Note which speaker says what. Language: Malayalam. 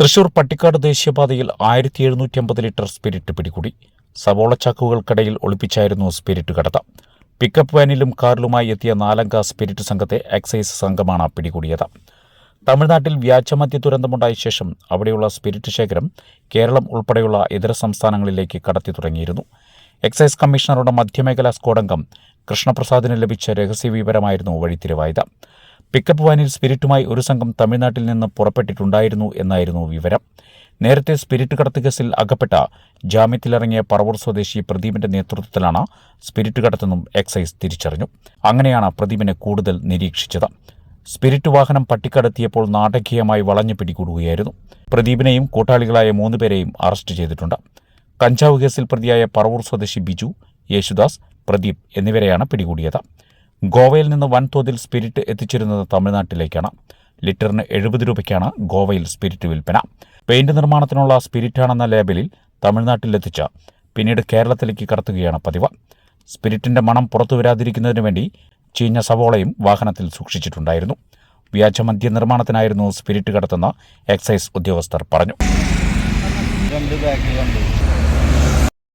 Speaker 1: തൃശൂർ പട്ടിക്കാട് ദേശീയപാതയിൽ ആയിരത്തി എഴുന്നൂറ്റി അമ്പത് ലിറ്റർ സ്പിരിറ്റ് പിടികൂടി. സവോള ചാക്കുകൾക്കിടയിൽ ഒളിപ്പിച്ചായിരുന്നു സ്പിരിറ്റ് കടത്ത. പിക്കപ്പ് വാനിലും കാറിലുമായി എത്തിയ നാലംഗ സ്പിരിറ്റ് സംഘത്തെ എക്സൈസ് സംഘമാണ് പിടികൂടിയത്. തമിഴ്നാട്ടിൽ വ്യാജമദ്യ ദുരന്തമുണ്ടായ ശേഷം അവിടെയുള്ള സ്പിരിറ്റ് ശേഖരം കേരളം ഉൾപ്പെടെയുള്ള ഇതര സംസ്ഥാനങ്ങളിലേക്ക് കടത്തി തുടങ്ങിയിരുന്നു. എക്സൈസ് കമ്മീഷണറുടെ മധ്യമേഖലാ സ്കോഡംഗം കൃഷ്ണപ്രസാദിന് ലഭിച്ച രഹസ്യ വിവരമായിരുന്നു വഴിത്തിരിവായത്. പിക്കപ്പ് വാനിൽ സ്പിരിറ്റുമായി ഒരു സംഘം തമിഴ്നാട്ടിൽ നിന്ന് പുറപ്പെട്ടിട്ടുണ്ടായിരുന്നു എന്നായിരുന്നു വിവരം. നേരത്തെ സ്പിരിറ്റ് കടത്ത് കേസിൽ അകപ്പെട്ട ജാമ്യത്തിലിറങ്ങിയ പറവൂർ സ്വദേശി പ്രദീപിന്റെ നേതൃത്വത്തിലാണ് സ്പിരിറ്റ് കടത്തെന്നും എക്സൈസ് തിരിച്ചറിഞ്ഞു. അങ്ങനെയാണ് പ്രദീപിനെ കൂടുതൽ നിരീക്ഷിച്ചത്. സ്പിരിറ്റ് വാഹനം പട്ടിക്കടത്തിയപ്പോൾ നാടകീയമായി വളഞ്ഞു പിടികൂടുകയായിരുന്നു. പ്രദീപിനെയും കൂട്ടാളികളായ മൂന്നുപേരെയും അറസ്റ്റ് ചെയ്തിട്ടുണ്ട്. കഞ്ചാവ് കേസിൽ പ്രതിയായ പറവൂർ സ്വദേശി ബിജു യേശുദാസ് പ്രദീപ് എന്നിവരെയാണ് പിടികൂടിയത്. ഗോവയിൽ നിന്ന് വൻതോതിൽ സ്പിരിറ്റ് എത്തിച്ചിരുന്നത് തമിഴ്നാട്ടിലേക്കാണ്. ലിറ്ററിന് എഴുപത് രൂപയ്ക്കാണ് ഗോവയിൽ സ്പിരിറ്റ് വിൽപ്പന. പെയിന്റ് നിർമ്മാണത്തിനുള്ള സ്പിരിറ്റാണെന്ന ലേബലിൽ തമിഴ്നാട്ടിലെത്തിച്ച പിന്നീട് കേരളത്തിലേക്ക് കടത്തുകയാണ് പതിവ്. സ്പിരിറ്റിന്റെ മണം പുറത്തു വരാതിരിക്കുന്നതിന് വേണ്ടി ചീഞ്ഞ സവോളയും വാഹനത്തിൽ സൂക്ഷിച്ചിട്ടുണ്ടായിരുന്നു. വ്യാജ മദ്യ നിർമ്മാണത്തിനായിരുന്നു സ്പിരിറ്റ് കടത്തുന്ന എക്സൈസ് ഉദ്യോഗസ്ഥർ പറഞ്ഞു.
Speaker 2: രണ്ട്